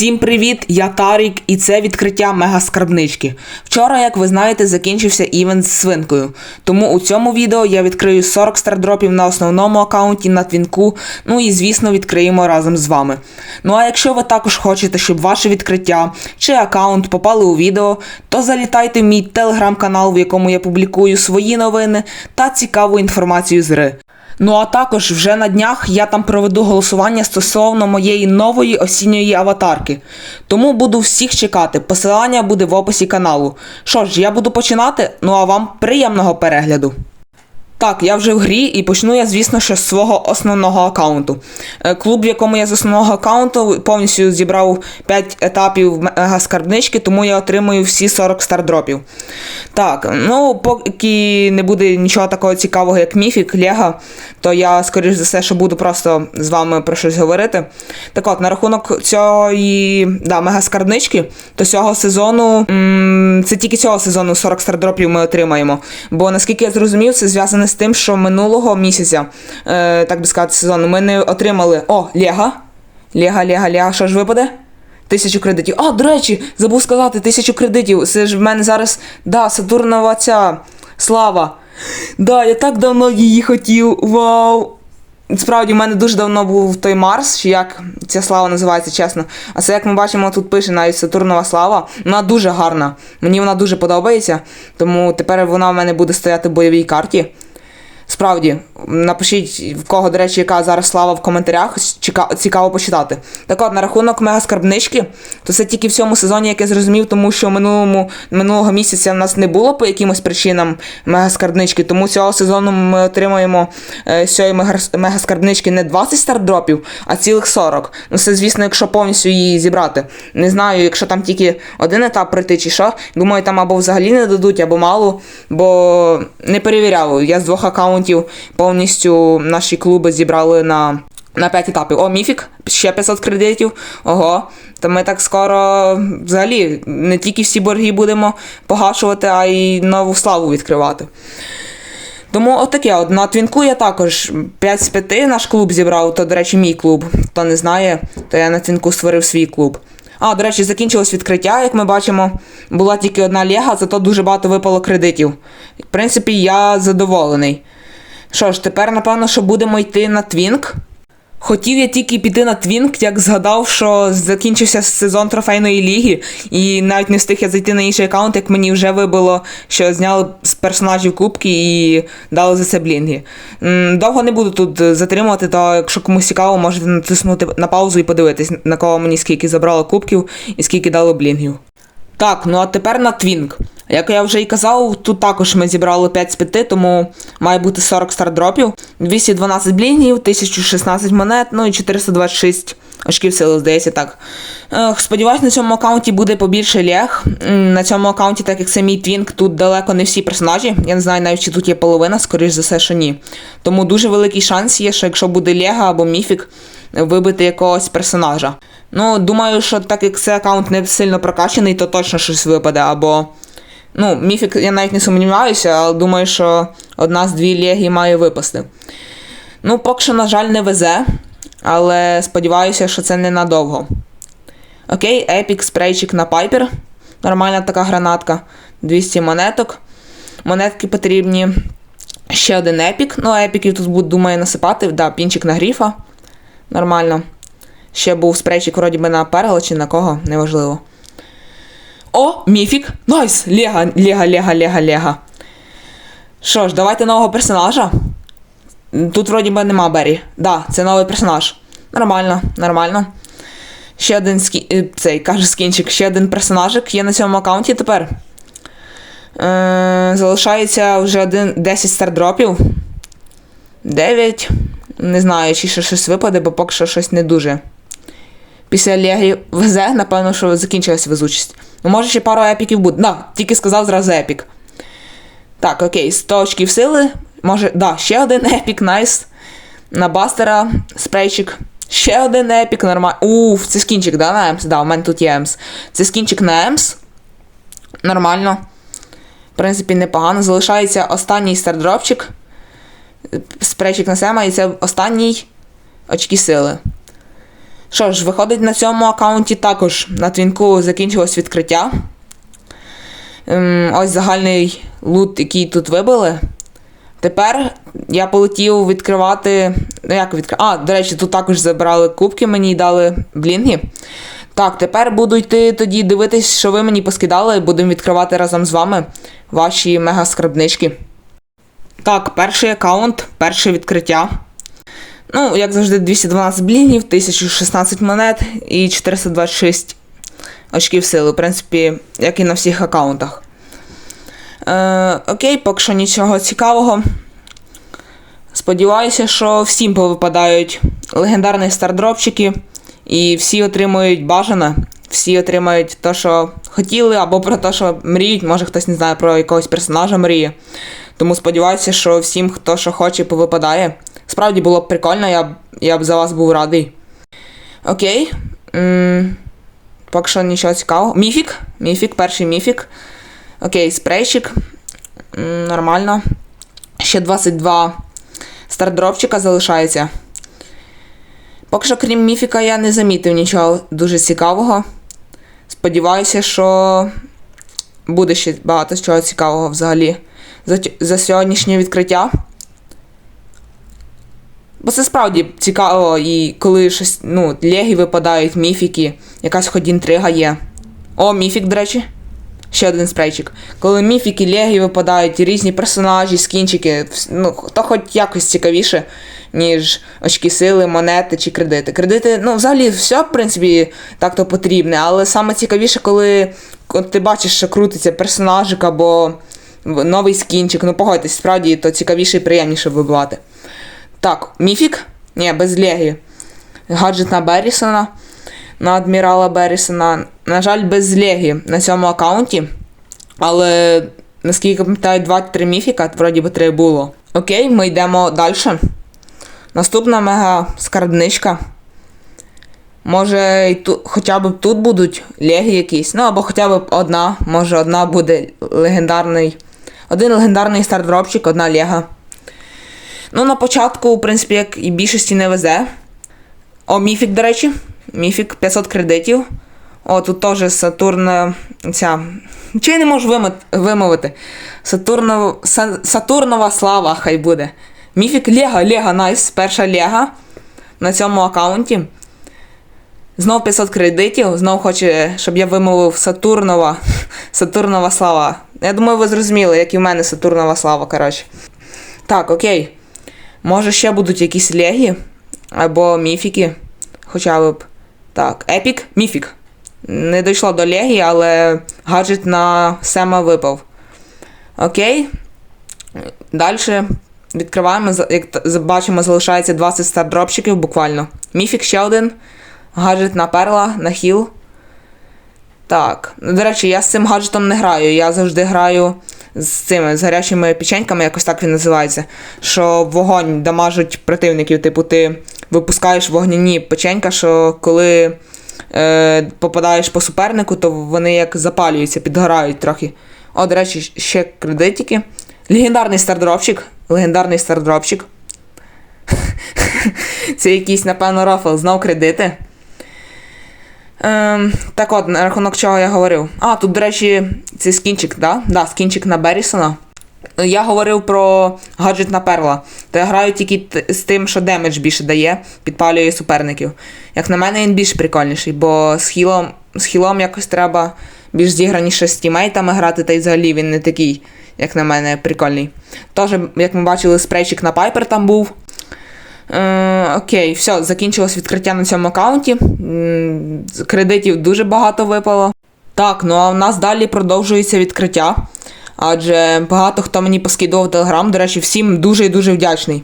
Всім привіт! Я Тарік, і це відкриття мегаскарбнички. Вчора, як ви знаєте, закінчився івент з свинкою. Тому у цьому відео я відкрию 40 стардропів на основному аккаунті на твінку. Ну і звісно відкриємо разом з вами. Ну а якщо ви також хочете, щоб ваше відкриття чи аккаунт попали у відео, то залітайте в мій телеграм-канал, в якому я публікую свої новини та цікаву інформацію з гри. Ну а також вже на днях я там проведу голосування стосовно моєї нової осінньої аватарки. Тому буду всіх чекати. Посилання буде в описі каналу. Що ж, я буду починати. Ну а вам приємного перегляду. Так, я вже в грі і почну я, звісно, що з свого основного аккаунту. Е, Клуб, в якому я з основного аккаунту повністю зібрав 5 етапів мегаскарбнички, тому я отримую всі 40 стардропів. Так, ну поки не буде нічого такого цікавого, як міфік, Лего, то я, скоріш за все, що буду просто з вами про щось говорити. Так от, на рахунок цієї да, мегаскарбнички, то цього сезону, м, це тільки цього сезону 40 стардропів ми отримаємо. Бо наскільки я зрозумів, це зв'язане з тим, що минулого місяця, е, так би сказати, сезону, ми не отримали. О, Лего. Лего, Лего, Лего, що ж випаде? Тисячу кредитів. А, до речі, забув сказати, тисячу кредитів. Це ж в мене зараз. Да, Сатурнова ця слава. Да, я так давно її хотів. Вау! Справді, в мене дуже давно був той Марс, чи як ця слава називається, чесно. А це, як ми бачимо, тут пише навіть Сатурнова слава. Вона дуже гарна. Мені вона дуже подобається, тому тепер вона в мене буде стояти в бойовій карті. Справді, напишіть, в кого, до речі, яка зараз слава в коментарях, цікаво почитати. Так от, на рахунок мегаскарбнички, то це тільки в цьому сезоні, як я зрозумів, тому що минулому, минулого місяця в нас не було по якимось причинам мегаскарбнички, тому цього сезону ми отримаємо е, з цієї мегаскарбнички не 20 стардропів, а цілих 40. Ну це, звісно, якщо повністю її зібрати. Не знаю, якщо там тільки один етап пройти чи що. Думаю, там або взагалі не дадуть, або мало, бо не перевіряв. Я з двох аккаунтів повністю наші клуби зібрали на. На 5 етапів. О, міфік, ще 500 кредитів. Ого. То ми так скоро взагалі не тільки всі борги будемо погашувати, а й нову славу відкривати. Тому отаке, от на твінку я також 5 з 5 наш клуб зібрав, то, до речі, мій клуб. Хто не знає, то я на твінку створив свій клуб. А, до речі, закінчилось відкриття, як ми бачимо. Була тільки одна лега, зато дуже багато випало кредитів. В принципі, я задоволений. Що ж, тепер, напевно, що будемо йти на твінк. Хотів я тільки піти на твінк, як згадав, що закінчився сезон трофейної ліги, і навіть не встиг я зайти на інший аккаунт, як мені вже вибило, що зняли з персонажів кубки і дали за це блінги. Довго не буду тут затримувати, то якщо комусь цікаво, можете натиснути на паузу і подивитись, на кого мені скільки забрало кубків і скільки дало блінгів. Так, ну а тепер на твінк. Як я вже і казав, тут також ми зібрали 5 з 5, тому має бути 40 стардропів, 212 блінів, 1016 монет, ну і 426 очків сили, здається, так. Сподіваюсь, на цьому аккаунті буде побільше лег. На цьому аккаунті, так як це мій твінк, тут далеко не всі персонажі. Я не знаю навіть, чи тут є половина, скоріш за все, що ні. Тому дуже великий шанс є, що якщо буде Лега або Міфік, вибити якогось персонажа. Ну, думаю, що так як цей аккаунт не сильно прокачаний, то точно щось випаде, або. Ну, міфік я навіть не сумніваюся, але думаю, що одна з дві легі має випасти. Ну, поки що, на жаль, не везе, але сподіваюся, що це ненадовго. Окей, епік спрейчик на пайпер. Нормальна така гранатка. 200 монеток. Монетки потрібні. Ще один епік. Ну, епіків тут буду, думаю, насипати. Да, пінчик на гріфа. Нормально. Ще був спрейчик вроді би на перла чи на кого, неважливо. О, міфік. Найс! Лега, Лега, Лега, Лега, Лега. Що ж, давайте нового персонажа. Тут вроді би нема Бері. Да, це новий персонаж. Нормально, нормально. Ще один скі... е, цей, каже скінчик, ще один персонажик є на цьому аккаунті тепер. Е, залишається вже один, 10 стардропів. 9. Не знаю, чи ще щось випаде, бо поки що щось не дуже. Після Легі везе, напевно, що закінчилася везучість. Ну, може ще пару епіків буде. Да, тільки сказав зразу епік. Так, окей, 100 очків сили. Може, да, ще один епік, найс. На бастера, спрейчик. Ще один епік, нормально. Уф, це скінчик, да, на Емс? Да, у мене тут є Емс. Це скінчик на Емс. Нормально. В принципі, непогано. Залишається останній стардропчик. Спрейчик на Сема, і це останній очки сили. Що ж, виходить, на цьому аккаунті також на твінку закінчилось відкриття. Ем, ось загальний лут, який тут вибили. Тепер я полетів відкривати. Ну, як відкривати? А, до речі, тут також забрали кубки мені дали блінги. Так, тепер буду йти тоді дивитись, що ви мені поскидали, і будемо відкривати разом з вами ваші мега-скарбнички. Так, перший аккаунт, перше відкриття. Ну, як завжди, 212 блінгів, 1016 монет і 426 очків сили. В принципі, як і на всіх аккаунтах. Е, окей, поки що нічого цікавого. Сподіваюся, що всім повипадають легендарні стардропчики, і всі отримують бажане, всі отримають те, що хотіли, або про те, що мріють. Може хтось не знає про якогось персонажа мріє. Тому сподіваюся, що всім, хто що хоче, повипадає. Справді було б прикольно, я б, я б за вас був радий. Окей. м поки що нічого цікавого. Міфік. Міфік, перший міфік. Окей, спрейчик. М, Нормально. Ще 22 стардропчика залишається. Поки що, крім міфіка, я не замітив нічого дуже цікавого. Сподіваюся, що буде ще багато чого цікавого взагалі за, за сьогоднішнє відкриття. Бо це справді цікаво, і коли щось, ну, легі випадають, міфіки, якась хоч інтрига є. О, міфік, до речі. Ще один спрейчик. Коли міфіки, легі випадають, різні персонажі, скінчики, ну, то хоч якось цікавіше, ніж очки сили, монети чи кредити. Кредити, ну, взагалі, все, в принципі, так то потрібне, але саме цікавіше, коли ти бачиш, що крутиться персонажик або новий скінчик. Ну, погодьтесь, справді, то цікавіше і приємніше вибивати. Так, міфік? Ні, без легі. Гаджет на Беррісона. На адмірала Беррісона. На жаль, без легі на цьому аккаунті. Але наскільки пам'ятаю, 2-3 міфіка, вроді би 3 було. Окей, ми йдемо далі. Наступна мега скарбничка. Може, і ту, хоча б тут будуть легі якісь. Ну, або хоча б одна. Може, одна буде легендарний. Один легендарний стардропчик, одна лега. Ну, на початку, в принципі, як і більшості не везе. О, міфік, до речі. Міфік 500 кредитів. О, тут теж Сатурн. Ця. Чи я не можу вимовити? Сатурнов, Са, Сатурнова слава, хай буде. Міфік Лего, Лего, найс. Перша Лего на цьому аккаунті. Знов 500 кредитів, знов хоче, щоб я вимовив Сатурнова. Сатурнова слава. Я думаю, ви зрозуміли, як і в мене Сатурнова слава, коротше. Так, окей. Може ще будуть якісь легі або міфіки. Хоча б. Так, епік, міфік. Не дійшло до легі, але гаджет на Сема випав. Окей. Далі відкриваємо. Як бачимо, залишається 20 стардропчиків буквально. Міфік ще один. Гаджет на перла, на хіл. Так. До речі, я з цим гаджетом не граю. Я завжди граю з цими з гарячими печеньками, якось так він називається. Що вогонь дамажуть противників. Типу, ти випускаєш вогняні печенька, що коли е, попадаєш по супернику, то вони як запалюються, підгорають трохи. О, до речі, ще кредитики. Легендарний стардропчик. Легендарний стардропчик. Це якийсь, напевно, рофл, знов кредити. Ем, так от, на рахунок чого я говорив. А, тут, до речі, це скінчик, да? Да, скінчик на Беррісона. Я говорив про гаджет на перла. То я граю тільки з тим, що демедж більше дає, підпалює суперників. Як на мене, він більш прикольніший, бо з хілом, з хілом якось треба більш зіграніше з тімейтами грати, та й взагалі він не такий, як на мене, прикольний. Тож, як ми бачили, спрейчик на Пайпер там був. Е, окей, все, закінчилось відкриття на цьому аккаунті. Кредитів дуже багато випало. Так, ну а в нас далі продовжується відкриття. Адже багато хто мені поскидував телеграм. До речі, всім дуже і дуже вдячний,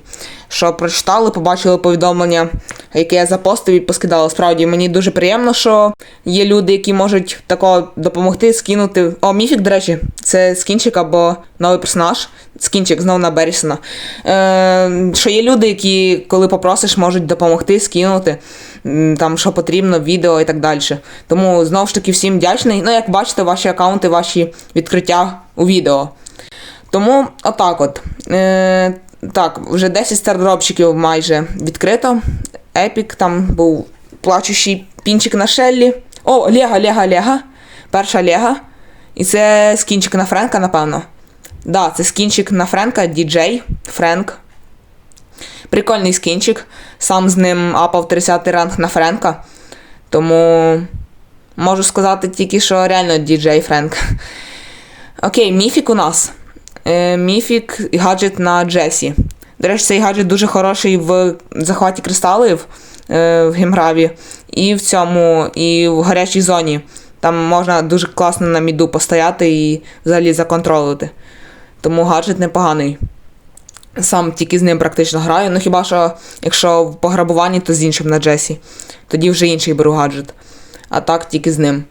що прочитали, побачили повідомлення, яке я запостив і поскидали. Справді мені дуже приємно, що є люди, які можуть такого допомогти, скинути. О, міфік, до речі, це скінчик або новий персонаж. Скінчик знову на Беррісона. Е, що є люди, які, коли попросиш, можуть допомогти, скинути там, що потрібно, відео і так далі. Тому знову ж таки всім вдячний. Ну, як бачите, ваші аккаунти, ваші відкриття у відео. Тому отак от. Е, так, вже 10 стардропчиків майже відкрито. Епік там був плачущий пінчик на Шеллі. О, Лего, Лего, Лего. Перша Лего. І це скінчик на Френка, напевно. Да, це скінчик на Френка, діджей, Френк. Прикольний скінчик. Сам з ним апав 30 ранг на Френка. Тому можу сказати тільки, що реально діджей Френк. Окей, міфік у нас. Е, міфік і гаджет на Джесі. До речі, цей гаджет дуже хороший в захваті кристалів е, в гімграві. І в цьому, і в гарячій зоні. Там можна дуже класно на міду постояти і взагалі законтролити. Тому гаджет непоганий. Сам тільки з ним практично граю. Ну хіба що, якщо в пограбуванні, то з іншим на Джесі. Тоді вже інший беру гаджет. А так тільки з ним.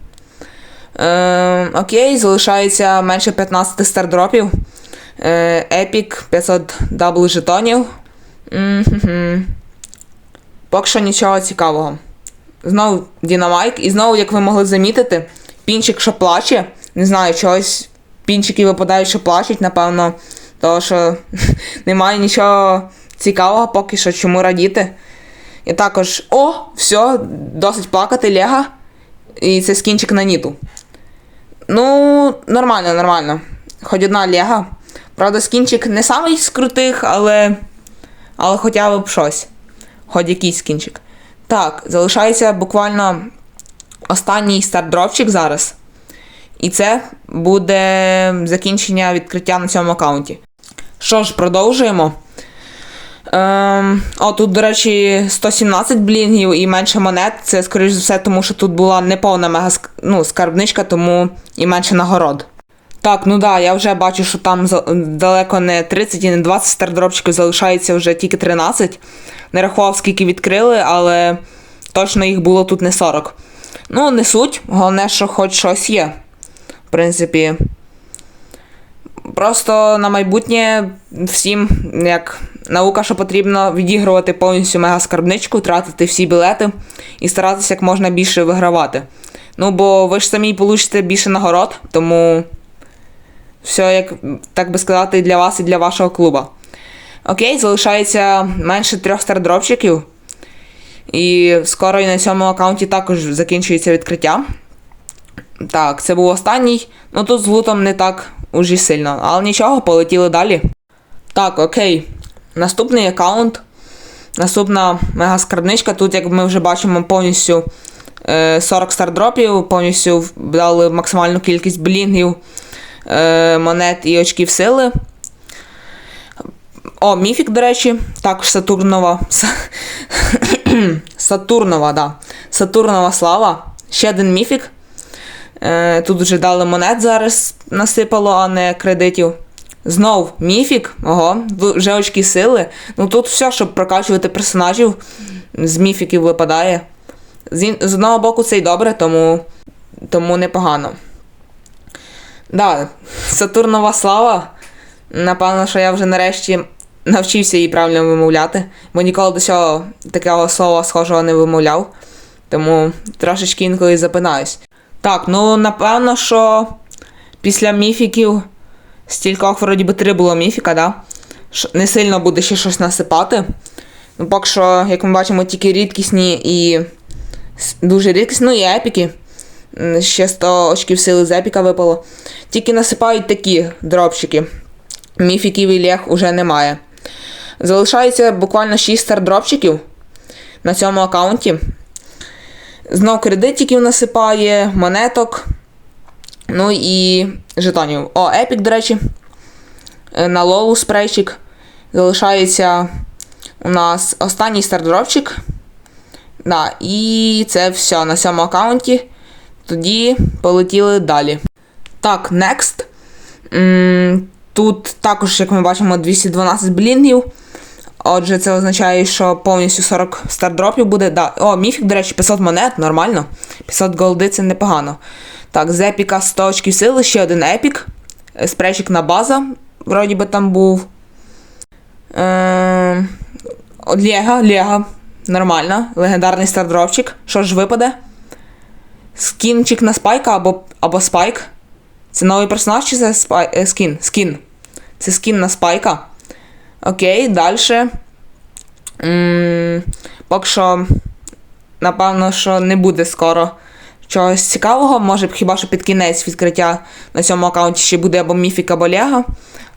Е, окей, залишається менше 15 стардропів. Е, Епік 500 дабл жетонів. Поки що нічого цікавого. Знову Дінамайк. І знову, як ви могли замітити, пінчик, що плаче. Не знаю, чогось пінчики випадають, що плачуть, напевно. Тому що немає нічого цікавого поки що, чому радіти. І також, о, все, досить плакати, Лего. І це скінчик на ніту. Ну, нормально, нормально. Хоч одна Лего. Правда, скінчик не самий з крутих, але. Але хоча б щось. Хоч якийсь скінчик. Так, залишається буквально останній стардропчик зараз. І це буде закінчення відкриття на цьому аккаунті. Що ж, продовжуємо. Ем, о, тут, до речі, 117 блінгів і менше монет. Це, скоріш за все, тому що тут була неповна мега ну, скарбничка, тому і менше нагород. Так, ну да, я вже бачу, що там далеко не 30 і не 20 стардропчиків залишається вже тільки 13. Не рахував, скільки відкрили, але точно їх було тут не 40. Ну, не суть, головне, що хоч щось є. В принципі. Просто на майбутнє всім, як наука, що потрібно відігрувати повністю мегаскарбничку, тратити всі білети і старатися як можна більше вигравати. Ну, бо ви ж самі получите більше нагород, тому все, як так би сказати, для вас і для вашого клуба. Окей, залишається менше трьох стардропчиків. І скоро і на цьому аккаунті також закінчується відкриття. Так, це був останній. Ну тут з лутом не так уж і сильно. Але нічого, полетіли далі. Так, окей. Наступний аккаунт. Наступна мегаскарбничка. Тут, як ми вже бачимо, повністю е, 40 стардропів, повністю дали максимальну кількість блінгів, е, монет і очків сили. О, міфік, до речі, також Сатурнова. Сатурнова, да. Сатурнова слава. Ще один міфік. Е, тут вже дали монет зараз насипало, а не кредитів. Знов міфік. Ого, вже очки сили. Ну тут все, щоб прокачувати персонажів, з міфіків випадає. З одного боку це й добре, тому, тому непогано. Да, Сатурнова слава. Напевно, що я вже нарешті навчився її правильно вимовляти, бо ніколи до цього такого слова схожого не вимовляв. Тому трошечки інколи запинаюсь. Так, ну напевно, що після міфіків стількох вроді би три було міфіка, да? Не сильно буде ще щось насипати. Ну, поки що, як ми бачимо, тільки рідкісні і дуже рідкісні, ну і епіки. Ще 100 очків сили з епіка випало. Тільки насипають такі дропчики. Міфіків і лег уже немає. Залишається буквально 6 стардропчиків на цьому аккаунті. Знов кредитиків насипає, монеток. Ну і жетонів. О, Епік, до речі. Е, На лолу спрейчик. Залишається у нас останній стардропчик. Да, і це все на цьому аккаунті. Тоді полетіли далі. Так, next. Тут також, як ми бачимо, 212 блінгів. Отже, це означає, що повністю 40 стардропів буде. Да. О, міфік, до речі, 500 монет, нормально. 500 голди це непогано. Так, з епіка 100 очків сили, ще один епік. Е, Спречик на база, вроді би там був. Е, Лего, Лего. Нормально. Легендарний стардропчик. Що ж випаде? Скінчик на спайка або, або спайк. Це новий персонаж чи це спай... е, скін? Скін. Це скін на спайка. Окей, далі. Поки що напевно, що не буде скоро чогось цікавого. Може хіба що під кінець відкриття на цьому аккаунті ще буде або міфік, або Лего.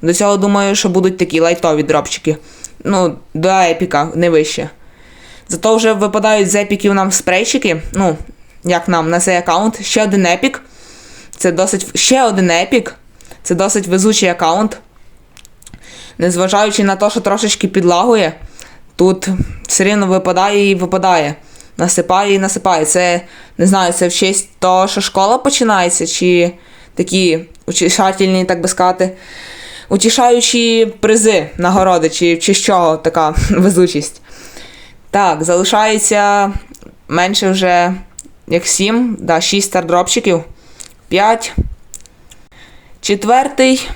До цього думаю, що будуть такі лайтові дропчики. Ну, до епіка, не вище. Зато вже випадають з епіків нам спрейчики. Ну, як нам на цей аккаунт. Ще один епік. Це досить. Ще один епік. Це досить везучий аккаунт. Незважаючи на те, що трошечки підлагує, тут все рівно випадає і випадає. Насипає і насипає. Це не знаю, це в честь того, що школа починається, чи такі утішательні, так би сказати, утішаючі призи, нагороди, чи честь чого така везучість. Так, залишається менше вже як 7, да, 6 стардропчиків. 5. Четвертий.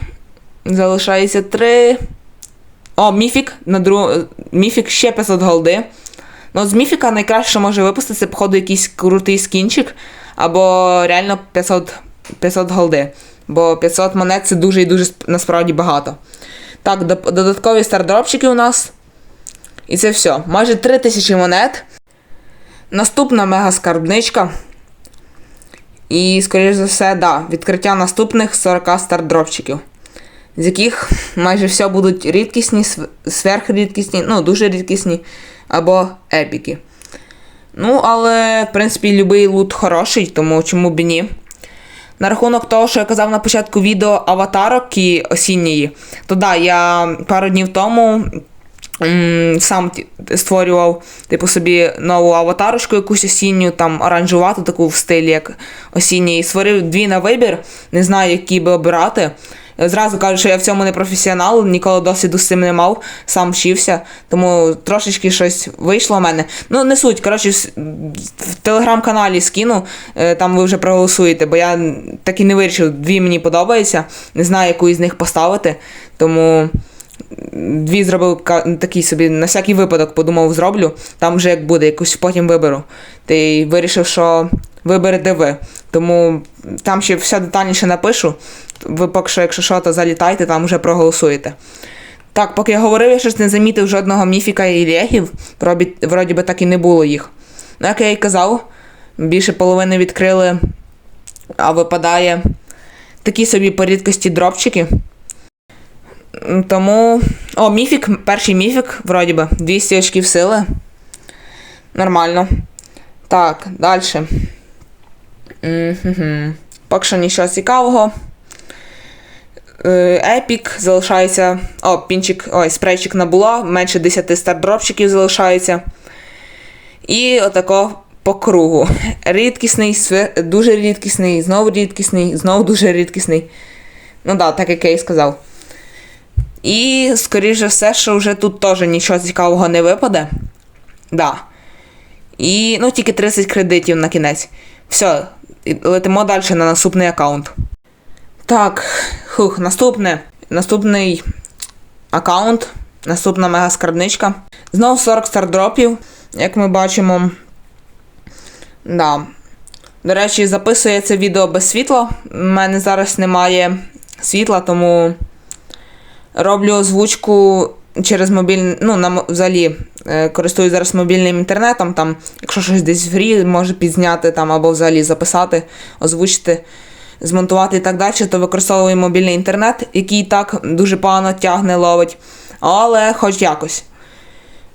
Залишається 3. О, міфік. На друг... Міфік ще 500 голди. Ну, з міфіка найкраще, може випустити, це, походу, якийсь крутий скінчик. Або реально 500, 500 голди. Бо 500 монет це дуже і дуже насправді багато. Так, додаткові стардропчики у нас. І це все. Майже 3000 монет. Наступна мега скарбничка. І, скоріш за все, да, відкриття наступних 40 стардропчиків. З яких майже все будуть рідкісні, сверхрідкісні, ну, дуже рідкісні, або епіки. Ну, але, в принципі, любий лут хороший, тому чому б і ні. На рахунок того, що я казав на початку відео аватарок і осінньої, то да, я пару днів тому сам створював типу собі нову аватарочку, якусь осінню, там оранжувату, таку в стилі, як осінній. Створив дві на вибір, не знаю, які би обирати. Зразу кажу, що я в цьому не професіонал, ніколи досвіду з цим не мав, сам вчився, тому трошечки щось вийшло в мене. Ну, не суть, коротше, в телеграм-каналі скину, е, там ви вже проголосуєте, бо я так і не вирішив, дві мені подобаються, не знаю, яку із них поставити, тому дві зробив такий собі на всякий випадок подумав, зроблю. Там вже як буде, якусь потім виберу. Й вирішив, що виберете ви. Тому там ще все детальніше напишу. Ви поки що, якщо що, то залітайте, там вже проголосуєте. Так, поки я говорив, я щось не замітив жодного міфіка і легів. Вроді би так і не було їх. Ну, як я і казав, більше половини відкрили, а випадає такі собі по рідкості дропчики. Тому. О, міфік, перший міфік, вроді би, 200 очків сили. Нормально. Так, далі. Поки що нічого цікавого. Е, Епік залишається. О, пінчик, ой, спрейчик набула, менше 10 стардропчиків залишається. І отако по кругу. Рідкісний, дуже рідкісний, знову рідкісний, знову дуже рідкісний. Ну да, так як я і сказав. І, скоріш за все, що вже тут теж нічого цікавого не випаде. Да. І ну, тільки 30 кредитів на кінець. Все, летимо далі на наступний аккаунт. Так, хух, наступне. Наступний аккаунт. Наступна мега скарбничка. Знову 40 стардропів, як ми бачимо. Да. До речі, записує це відео без світла. У мене зараз немає світла, тому роблю озвучку через мобільний, ну, на, взагалі, е, користуюсь зараз мобільним інтернетом, там, якщо щось десь в грі, може підзняти там або взагалі записати, озвучити, змонтувати і так далі, то використовую мобільний інтернет, який так дуже погано тягне, ловить. Але хоч якось.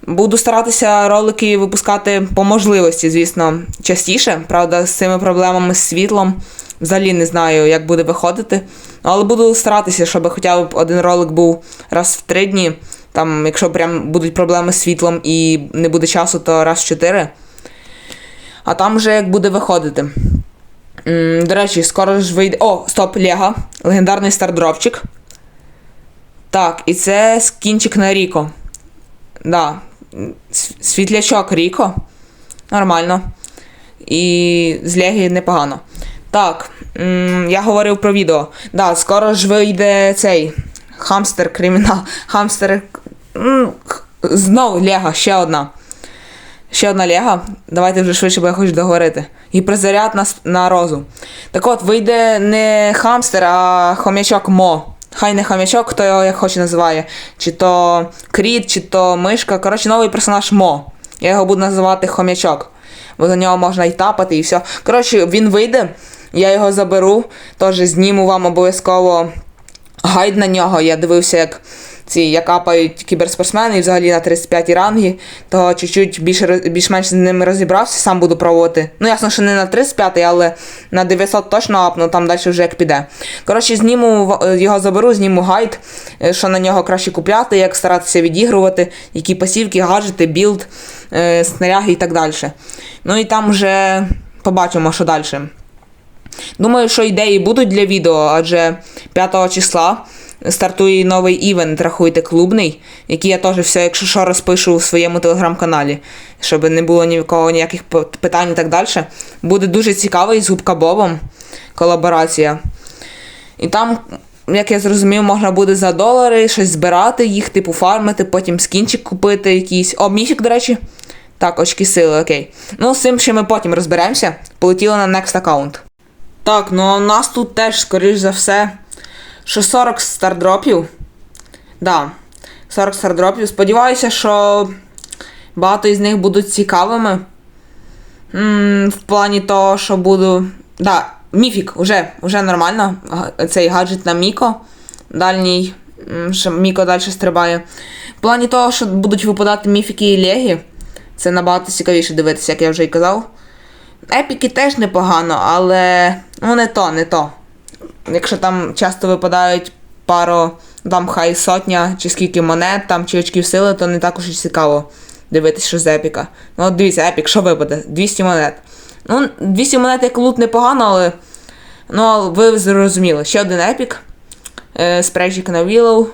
Буду старатися ролики випускати по можливості, звісно, частіше. Правда, з цими проблемами з світлом. Взагалі не знаю, як буде виходити. Але буду старатися, щоб хоча б один ролик був раз в три дні. Там, якщо прям будуть проблеми з світлом і не буде часу, то раз в чотири. А там вже як буде виходити. До речі, скоро ж вийде. О, стоп, Лего. Легендарний стардропчик. Так, і це скінчик на Ріко. Да. Світлячок Ріко. Нормально. І з Легі непогано. Так, я говорив про відео. Да, скоро ж вийде цей хамстер кримінал. Хамстер. Знову Лего, ще одна. Ще одна Лего. Давайте вже швидше, бо я хочу договорити. І призаряд на, на розу. Так от, вийде не хамстер, а хомячок Мо. Хай не хомячок, хто його як хоче називає. Чи то кріт, чи то мишка. Коротше, новий персонаж Мо. Я його буду називати хомячок. бо за нього можна і тапати, і все. Коротше, він вийде, я його заберу, теж зніму вам обов'язково гайд на нього. Я дивився, як ці як апають кіберспортсмени і взагалі на 35 рангі, то чуть-чуть більш-менш з ними розібрався, сам буду пробувати. Ну, ясно, що не на 35, але на 900 точно апну, там далі вже як піде. Коротше, зніму його заберу, зніму гайд, е, що на нього краще купляти, як старатися відігрувати, які пасівки, гаджети, білд, е, снаряги і так далі. Ну і там вже побачимо, що далі. Думаю, що ідеї будуть для відео, адже 5 числа стартує новий івент, рахуйте, клубний, який я теж все, якщо що, розпишу у своєму телеграм-каналі, щоб не було ні в кого ніяких питань і так далі. Буде дуже цікавий з Губка Бобом колаборація. І там, як я зрозумів, можна буде за долари щось збирати, їх, типу, фармити, потім скінчик купити якийсь. О, міфік, до речі. Так, очки сили, окей. Ну, з цим ще ми потім розберемося. Полетіли на next аккаунт. Так, ну у нас тут теж, скоріш за все, що 40 стардропів. Да, 40 стардропів. Сподіваюся, що багато із них будуть цікавими. м в плані того, що буду. Да, міфік, вже, вже нормально. Цей гаджет на Міко. Дальній. Що Міко далі стрибає. В плані того, що будуть випадати міфіки і легі. Це набагато цікавіше дивитися, як я вже й казав. Епіки теж непогано, але ну не то, не то. Якщо там часто випадають пару, там хай сотня, чи скільки монет, там, чи очків сили, то не так уж і цікаво дивитися, що з епіка. Ну от дивіться, епік, що випаде? 200 монет. Ну, 200 монет як лут непогано, але. Ну, ви зрозуміли. Ще один епік. Е, спрейчик на Willow.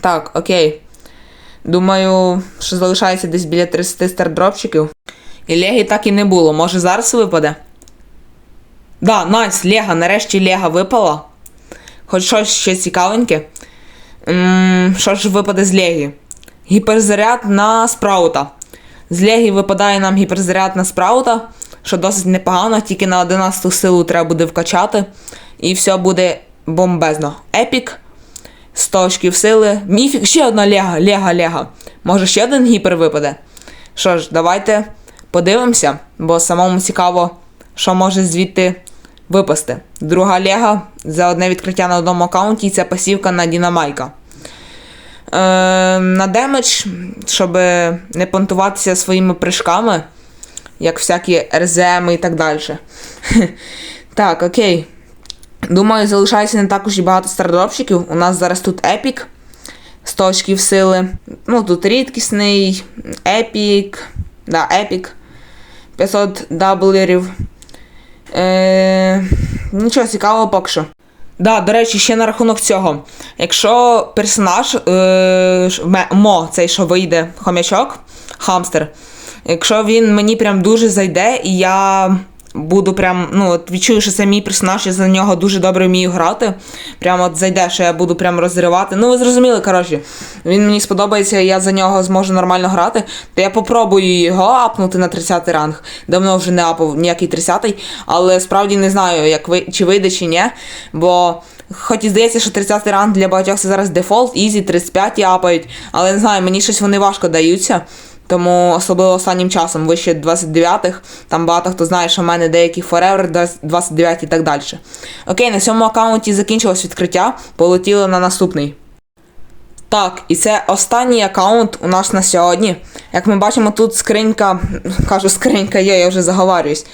Так, окей. Думаю, що залишається десь біля 30 стардропчиків. І Легі так і не було. Може зараз випаде? Да, найс, Лега, нарешті Лега випала. Хоч щось ще цікавеньке. М, Що ж випаде з Легі? Гіперзаряд на спраута. З Легі випадає нам гіперзаряд на спраута, що досить непогано, тільки на 11 силу треба буде вкачати. І все буде бомбезно. Епік. 100 очків сили. Міфік, ще одна Лега, Лега, Лега. Може ще один гіпер випаде? Що ж, давайте подивимося, бо самому цікаво, що може звідти випасти. Друга Лега за одне відкриття на одному аккаунті, і це пасівка на Дінамайка. Е, на демедж, щоб не понтуватися своїми прыжками, як всякі РЗМ і так далі. Так, окей. Думаю, залишається не також і багато стардропщиків. У нас зараз тут епік. 100 очків сили. Ну, тут рідкісний, епік. Да, епік. 500 даблерів. Е, нічого цікавого поки що. Да, до речі, ще на рахунок цього. Якщо персонаж е, Мо, цей, що вийде, хомячок, хамстер, якщо він мені прям дуже зайде, і я буду прям, ну, от відчую, що це мій персонаж, я за нього дуже добре вмію грати. Прямо от зайде, що я буду прям розривати. Ну, ви зрозуміли, коротше, він мені сподобається, я за нього зможу нормально грати, то я попробую його апнути на 30 ранг. Давно вже не апав ніякий 30-й, але справді не знаю, як ви, чи вийде, чи ні. Бо хоч і здається, що 30 ранг для багатьох це зараз дефолт, ізі, 35 апають, але не знаю, мені щось вони важко даються. Тому особливо останнім часом, вище 29-х, там багато хто знає, що в мене деякі Forever 29 і так далі. Окей, на цьому аккаунті закінчилось відкриття, полетіли на наступний. Так, і це останній аккаунт у нас на сьогодні. Як ми бачимо, тут скринька, кажу скринька є, я вже заговарююсь.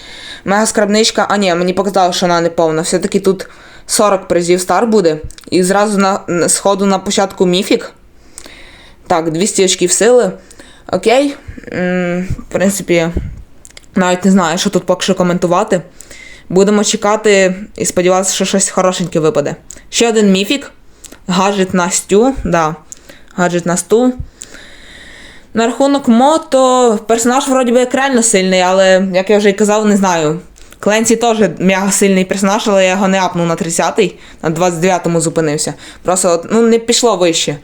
Мега скрабничка, а ні, мені показало, що вона не повна. Все-таки тут 40 призів стар буде. І зразу на сходу на початку міфік. Так, 200 очків сили. Окей. В принципі, навіть не знаю, що тут поки що коментувати. Будемо чекати і сподіватися, що щось хорошеньке випаде. Ще один міфік. Гаджет на стю. Да. Гаджет на сту. На рахунок мото, персонаж вроді би як реально сильний, але, як я вже й казав, не знаю. Кленсі теж мега сильний персонаж, але я його не апнув на 30-й, на 29-му зупинився. Просто ну, не пішло вище.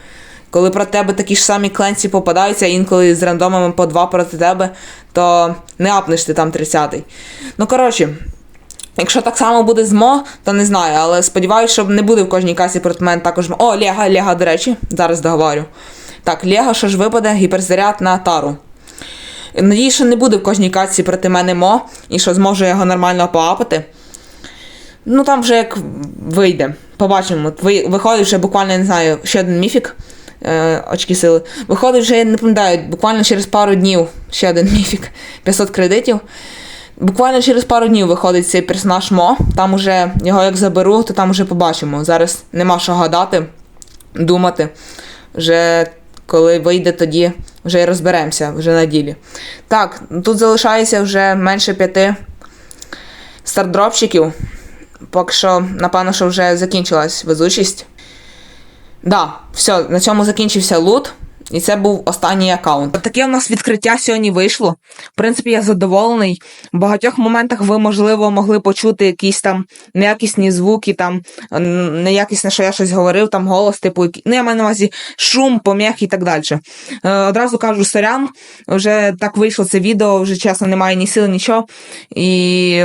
Коли проти тебе такі ж самі кленсі попадаються, інколи з рандомами по два проти тебе, то не апнеш ти там 30-й. Ну, коротше, Якщо так само буде з Мо, то не знаю, але сподіваюся, що не буде в кожній касі проти мене також. О, Лега, Лега, до речі, зараз договорю. Так, Лега, що ж випаде, гіперзаряд на тару. Надіюсь, що не буде в кожній катці проти мене мо, і що зможу його нормально поапати. Ну там вже як вийде. Побачимо. Виходить вже буквально, не знаю, ще один міфік. Е, очки сили. Виходить вже, не пам'ятаю, буквально через пару днів ще один міфік. 500 кредитів. Буквально через пару днів виходить цей персонаж Мо. Там уже його як заберу, то там вже побачимо. Зараз нема що гадати, думати. Вже коли вийде, тоді вже і розберемося вже на ділі. Так, тут залишається вже менше п'яти стардропчиків. Поки що, напевно, що вже закінчилась везучість. Да, все, на цьому закінчився лут. І це був останній аккаунт. Таке у нас відкриття сьогодні вийшло. В принципі, я задоволений. В багатьох моментах ви, можливо, могли почути якісь там неякісні звуки, там неякісне, що я щось говорив, там голос, типу, ну, я маю на увазі шум, пом'ях і так далі. Е, одразу кажу сорян, вже так вийшло це відео, вже чесно, немає ні сил, нічого. І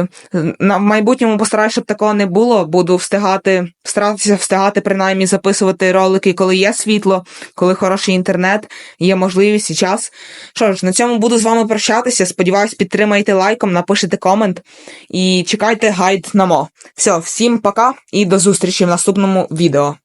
на в майбутньому постараюся, щоб такого не було. Буду встигати, старатися встигати принаймні записувати ролики, коли є світло, коли хороший інтернет, є можливість і час. Що ж, на цьому буду з вами прощатися. Сподіваюсь, підтримайте лайком, напишите комент і чекайте гайд на мо. Все, всім пока і до зустрічі в наступному відео.